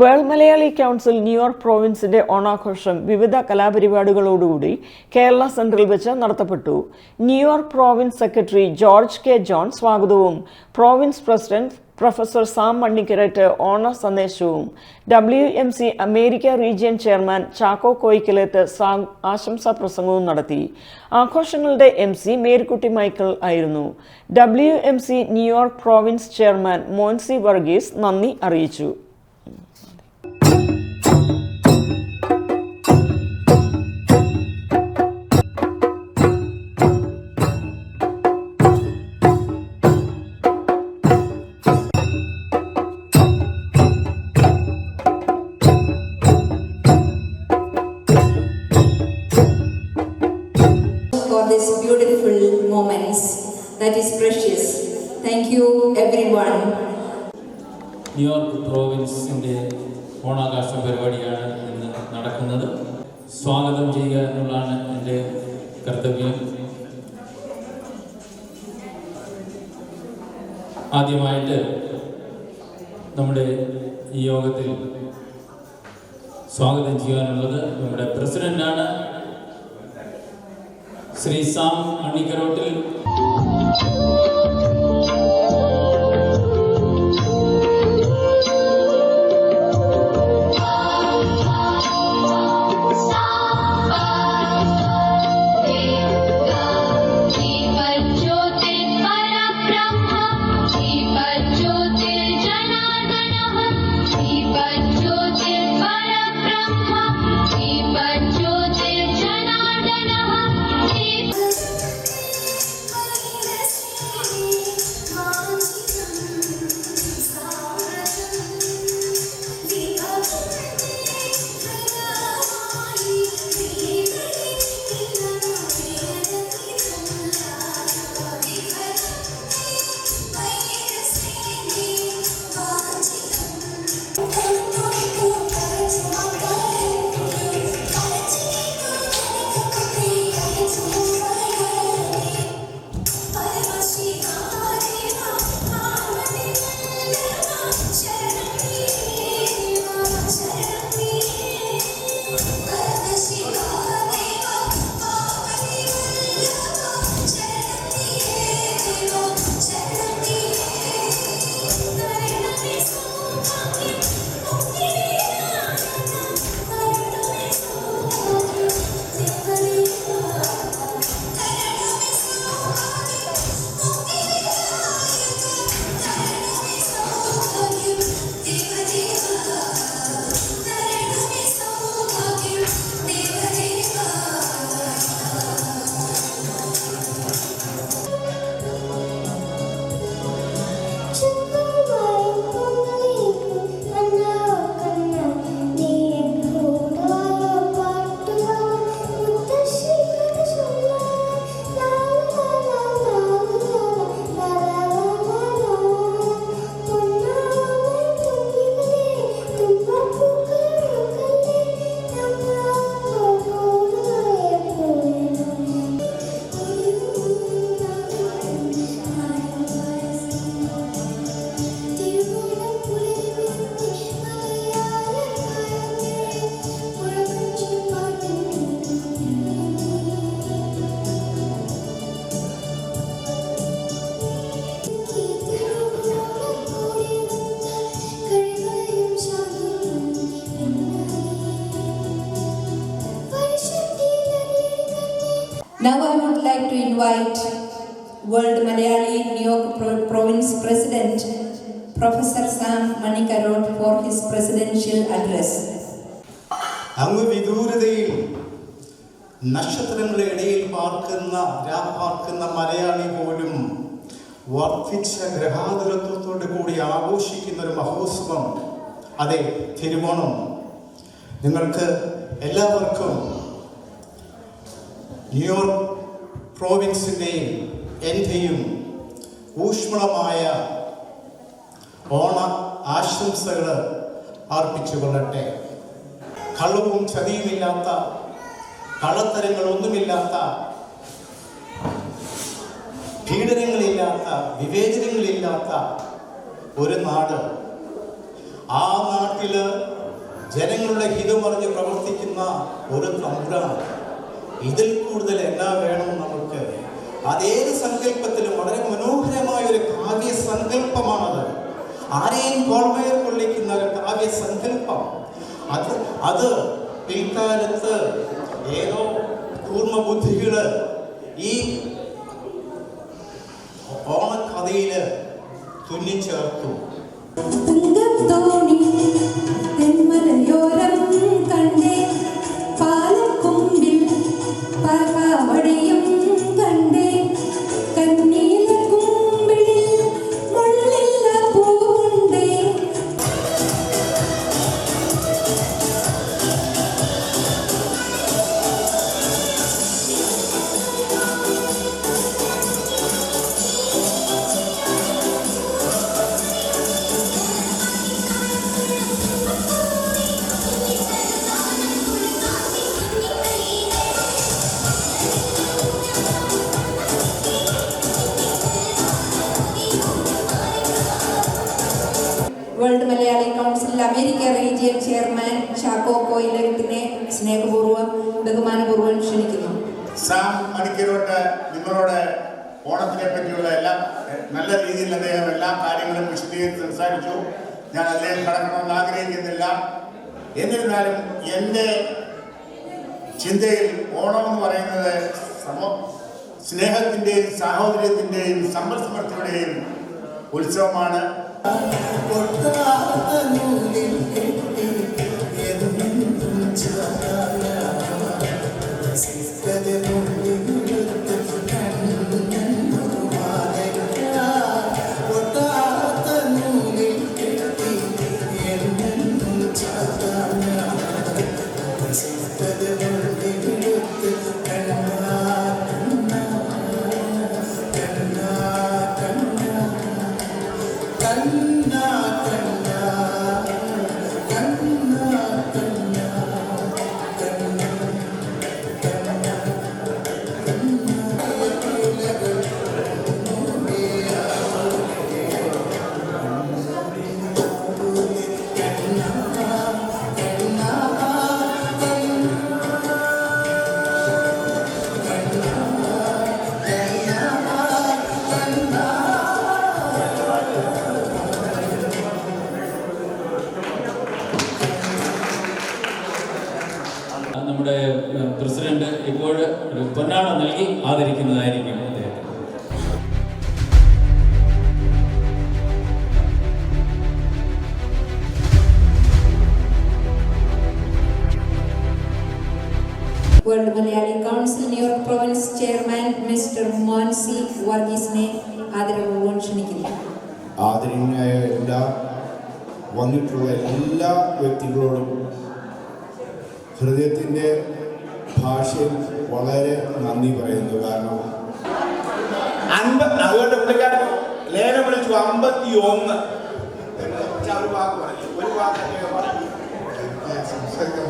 World Malayali council New York പ്രോവിൻസിന്റെ ഓണാഘോഷം വിവിധ കലാപരിപാടികളോടുകൂടി കേരള സെൻട്രൽ വെച്ച് നടത്തപ്പെട്ടു. New York province secretary George K. John സ്വാഗതവും. Province president professor Sam Mannikarott ഓണ സന്ദേശവും. W M C America region chairman Chacko Koyikkalath ആശംസാ പ്രസംഗവും നടത്തി. ആഘോഷങ്ങളുടെ എം സി മേരിക്കുട്ടി മൈക്കിൾ ആയിരുന്നു. W M C New York province chairman Moncy Varghese നന്ദി അറിയിച്ചു. Moments that is precious. Thank you, everyone. New York പ്രോവിൻസിന്റെ ഓണാകാശ പരിപാടിയാണ് ഇന്ന് നടക്കുന്നത് സ്വാഗതം ചെയ്യുക എന്നുള്ളതാണ് എന്റെ കർത്തവ്യം ആദ്യമായിട്ട് നമ്മുടെ ഈ യോഗത്തിൽ സ്വാഗതം ചെയ്യാനുള്ളത് നമ്മുടെ പ്രസിഡന്റാണ് શ્રી શ્યામ અણીકરોટિલ to invite World Malayali New York Pro- Province President Professor Sam Manikarot for his presidential address. അങ്ങ് വിദൂരതയിൽ നക്ഷത്രങ്ങളുടെ ഇടയിൽ പാർക്കുന്ന പാർക്കുന്ന മലയാളി പോലും വർദ്ധിച്ച ഗ്രഹാതുരത്വത്തോടു കൂടി ആഘോഷിക്കുന്ന ഒരു മഹോത്സവം അതെ തിരുവോണം നിങ്ങൾക്ക് എല്ലാവർക്കും ന്യൂയോർക്ക് പ്രോവിൻസിന്റെയും എന്റെയും ഊഷ്മളമായ ഓണ ആശംസകൾ അർപ്പിച്ചുകൊള്ളട്ടെ കള്ളവും ചതിയുമില്ലാത്ത കള്ളത്തരങ്ങളൊന്നുമില്ലാത്ത പീഡനങ്ങളില്ലാത്ത വിവേചനങ്ങളില്ലാത്ത ഒരു നാട്. ആ നാട്ടിൽ ജനങ്ങളുടെ ഹിതമറിഞ്ഞ് പ്രവർത്തിക്കുന്ന ഒരു തമ്പുരാൻ. ഇതിൽ കൂടുതൽ എന്നാ വേണം നമുക്ക് അതേത് സങ്കല്പത്തിലും വളരെ മനോഹരമായ ഒരു കാവ്യ സങ്കല്പമാണത് ആരെയും കോൾമയർ കൊള്ളിക്കുന്ന ഒരു കാവ്യ സങ്കല്പം അത് അത് പിൽക്കാലത്ത് ഏതോ കൂർമ്മ ബുദ്ധികൾ ഈ ഓണക്കഥയിൽ തുന്നിച്ചേർത്തു. തോണി തെന്മലയോരം world Malayali council America region chairman Chacko കോയിലത്തിനെ സ്നേഹപൂർവം ബഹുമാനപൂർവം ക്ഷണിക്കുന്നു. സാം നിങ്ങളോട് ഓണത്തിനെ പറ്റിയുള്ള എല്ലാം നല്ല രീതിയിൽ അദ്ദേഹം എല്ലാ കാര്യങ്ങളും വിശദീകരിച്ച് സംസാരിച്ചു. ഞാൻ അദ്ദേഹം കടക്കണമെന്ന് ആഗ്രഹിക്കുന്നില്ല. എന്നിരുന്നാലും എന്റെ ചിന്തയിൽ ഓണം എന്ന് പറയുന്നത് സമ സ്നേഹത്തിന്റെയും സാഹോദര്യത്തിന്റെയും സമ്പൽസമൃദ്ധിയുടെയും ഉത്സവമാണ്. നമ്മുടെ പൊന്നാട നൽകി ആദരിക്കുന്നതായിരിക്കും world Malayali council New York province chairman mister Moncy വർഗീസിനെ ആദരപൂർവം ക്ഷണിക്കുന്നു. ആദരണീയനായ എല്ലാ വന്നിട്ടുള്ള എല്ലാ വ്യക്തികളോടും ഹൃദയത്തിന്റെ ഭാഷയിൽ വളരെ നന്ദി പറയുന്നു. കാരണം അൻപത് അതുകൊണ്ട് പുള്ളിക്കാരൻ വിളിച്ചു. അമ്പത്തി ഒന്ന് ഒരു വാക്ക് പറഞ്ഞു ഒരു വാക്ക് സംസാരിക്കാൻ